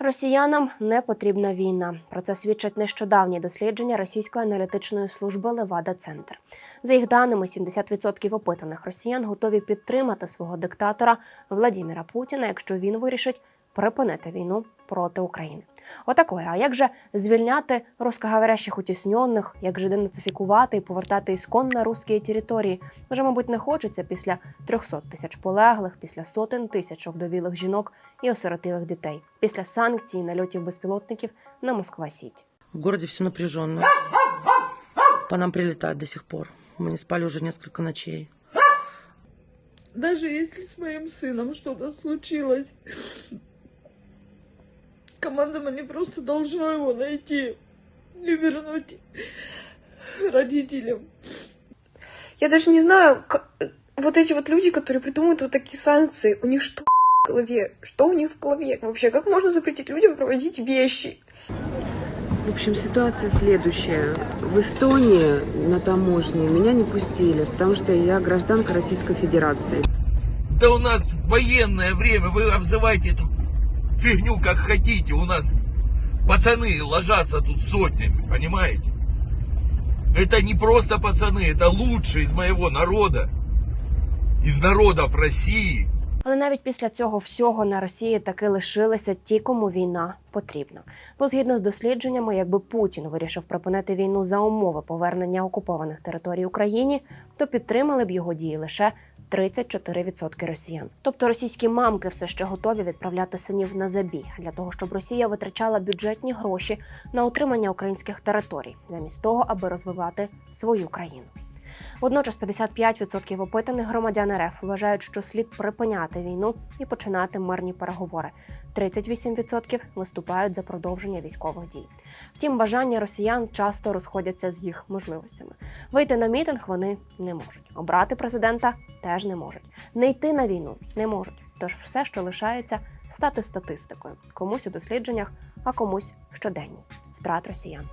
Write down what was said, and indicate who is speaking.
Speaker 1: Росіянам не потрібна війна. Про це свідчать нещодавні дослідження російської аналітичної служби Левада Центр. За їх даними, 70% опитаних росіян готові підтримати свого диктатора Владіміра Путіна, якщо він вирішить припинити війну проти України. Отакої. А як же звільняти русскоговорящих утіснених, як же денацифікувати і повертати іскон на русські території? Вже, мабуть, не хочеться після 300 тисяч полеглих, після сотень тисяч овдовілих жінок і осиротілих дітей, після санкцій і нальотів безпілотників на Москва Сіті.
Speaker 2: В городе все напряженно. По нам прилетают до сих пор. Мы не спали уже несколько ночей.
Speaker 3: Даже если с моим сыном что-то случилось, командование просто должно его найти и вернуть родителям.
Speaker 4: Я даже не знаю, как- вот эти вот люди, которые придумывают вот такие санкции, у них что в голове? Что у них в голове вообще? Как можно запретить людям проводить вещи?
Speaker 5: В общем, ситуация следующая. В Эстонии на таможне меня не пустили, потому что я гражданка Российской Федерации.
Speaker 6: Да у нас военное время, вы обзывайте эту фигню как хотите. У нас пацаны ложатся тут сотнями, понимаете? Это не просто пацаны, это лучшие из моего народа. Из народов России.
Speaker 1: Але навіть після цього всього на Росії таки лишилися ті, кому війна потрібна. Бо згідно з дослідженнями, якби Путін вирішив припинити війну за умови повернення окупованих територій Україні, то підтримали б його дії лише 34% росіян. Тобто російські мамки все ще готові відправляти синів на забій для того, щоб Росія витрачала бюджетні гроші на утримання українських територій, замість того, аби розвивати свою країну. Водночас 55% опитаних громадян РФ вважають, що слід припиняти війну і починати мирні переговори. 38% виступають за продовження військових дій. Втім, бажання росіян часто розходяться з їх можливостями. Вийти на мітинг вони не можуть. Обрати президента теж не можуть. Не йти на війну не можуть. Тож все, що лишається, стати статистикою. Комусь у дослідженнях, а комусь в щоденній. Втрат росіян.